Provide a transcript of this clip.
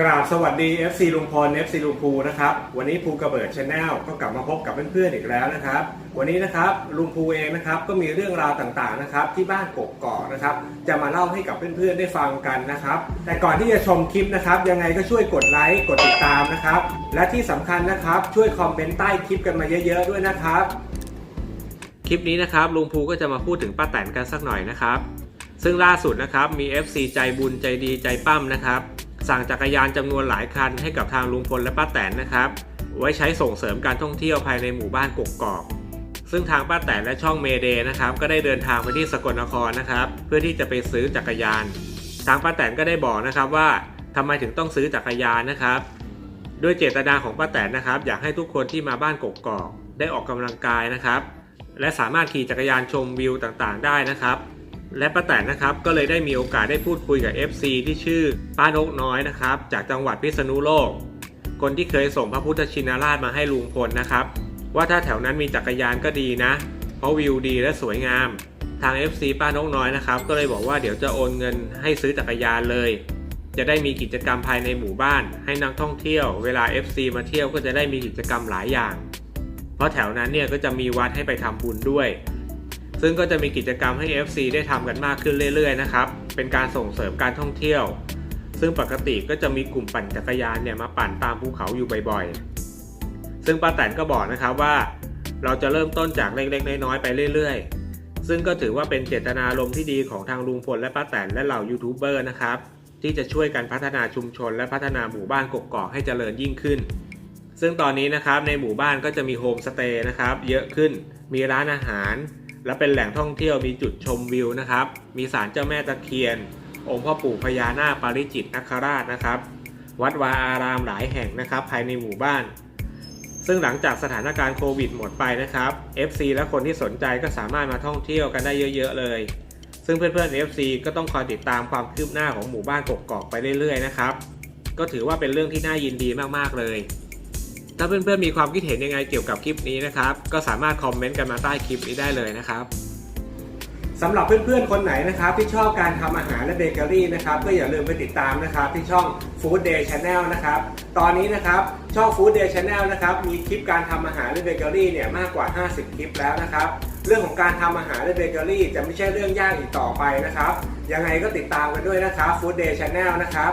กราบสวัสดี FC ลุงพล FC ลุงภูนะครับ วันนี้ภูกระเบิดชาแนลก็กลับมาพบกับเพื่อนๆอีกแล้วนะครับ วันนี้นะครับลุงภูเองนะครับก็มีเรื่องราวต่างๆนะครับที่บ้านกกอกนะครับ จะมาเล่าให้กับเพื่อนๆได้ฟังกันนะครับ แต่ก่อนที่จะชมคลิปนะครับยังไงก็ช่วยกดไลค์กดติดตามนะครับ และที่สำคัญนะครับช่วยคอมเมนต์ใต้คลิปกันมาเยอะๆด้วยนะครับ คลิปนี้นะครับลุงภูก็จะมาพูดถึงป้าแตนกันสักหน่อยนะครับ ซึ่งล่าสุดนะครับมี FC ใจบุญใจดีใจปั้มนะครับ สั่งจักรยานจำนวนหลายคันให้กับทางลุงพลและป้าแตนนะครับ ไว้ใช้ส่งเสริมการท่องเที่ยวภายในหมู่บ้านกกอกซึ่งทางป้าแตนและช่องเมเดนะครับ ก็ได้เดินทางไปที่สกลนครนะครับ เพื่อที่จะไปซื้อจักรยาน ทางป้าแตนก็ได้บอกนะครับว่าทำไมถึงต้องซื้อจักรยานนะครับ ด้วยเจตนาของป้าแตนนะครับ อยากให้ทุกคนที่มาบ้านกกอกได้ออกกำลังกายนะครับ และสามารถขี่จักรยานชมวิวต่างๆ ได้นะครับ และป้าแตนนะครับก็เลยได้มีโอกาสได้พูดคุยกับ FC ที่ชื่อป้านกน้อยนะครับ จากจังหวัดพิษณุโลก คนที่เคยส่งพระพุทธชินราชมาให้ลุงพลนะครับ ว่าถ้าแถวนั้นมีจักรยานก็ดีนะ เพราะวิวดีและสวยงาม ทาง FC ป้านกน้อยนะครับ ก็เลยบอกว่าเดี๋ยวจะโอนเงินให้ซื้อจักรยานเลย จะได้มีกิจกรรมภายในหมู่บ้าน ให้นักท่องเที่ยว เวลา FC มาเที่ยวก็จะได้มีกิจกรรมหลายอย่าง เพราะแถวนั้นเนี่ยก็จะมีวัดให้ไปทำบุญด้วย ซึ่งก็จะมีกิจกรรมให้ FC ได้ทำกันมากขึ้นเรื่อยๆนะครับ เป็นการส่งเสริมการท่องเที่ยว ซึ่งปกติก็จะมีกลุ่มปั่นจักรยานเนี่ยมาปั่นตามภูเขาอยู่บ่อยๆ ซึ่งป้าแตนก็บอกนะครับว่า เราจะเริ่มต้นจากเล็กๆ น้อยๆ ไปเรื่อยๆ ซึ่งก็ถือว่าเป็นเจตนารมณ์ที่ดีของทางลุงพลและป้าแตนและเหล่ายูทูบเบอร์นะครับ ที่จะช่วยกันพัฒนาชุมชน และพัฒนาหมู่บ้านกกอกให้เจริญยิ่งขึ้นซึ่งตอนนี้นะครับในหมู่บ้านก็จะมีโฮมสเตย์นะครับเยอะขึ้น มีร้านอาหาร และเป็นแหล่งท่องเที่ยวมีจุดชมวิวนะครับ มีศาลเจ้าแม่ตะเคียน องค์พ่อปู่พญานาคปาริจิตนคราชนะครับ วัดวาอารามหลายแห่งนะครับ ภายในหมู่บ้าน ซึ่งหลังจากสถานการณ์โควิดหมดไปนะครับ FC และคนที่สนใจก็สามารถมาท่องเที่ยวกันได้เยอะ ๆ เลย ซึ่งเพื่อนๆ FC ก็ต้องคอยติดตามความคืบหน้าของหมู่บ้านกกอกไปเรื่อยๆนะครับ ก็ถือว่าเป็นเรื่องที่น่ายินดีมากๆเลย ถ้าเพื่อนๆมีความคิดเห็นยังไงเกี่ยวกับคลิปนี้นะครับ ก็สามารถคอมเมนต์กันมาใต้คลิปนี้ได้เลยนะครับสำหรับเพื่อนๆ คนไหนนะครับ ที่ชอบการทำอาหารและเบเกอรี่นะครับก็อย่าลืมไปติดตามนะครับ ที่ช่อง Food Day Channel นะครับ ตอนนี้นะครับช่อง Food Day Channel นะครับมีคลิปการทำอาหารและเบเกอรี่เนี่ยมากกว่า 50 คลิปแล้วนะครับ เรื่องของการทำอาหารและเบเกอรี่จะไม่ใช่เรื่องยากอีกต่อไปนะครับ ยังไงก็ติดตามกันด้วยนะครับ Food Day Channel นะครับ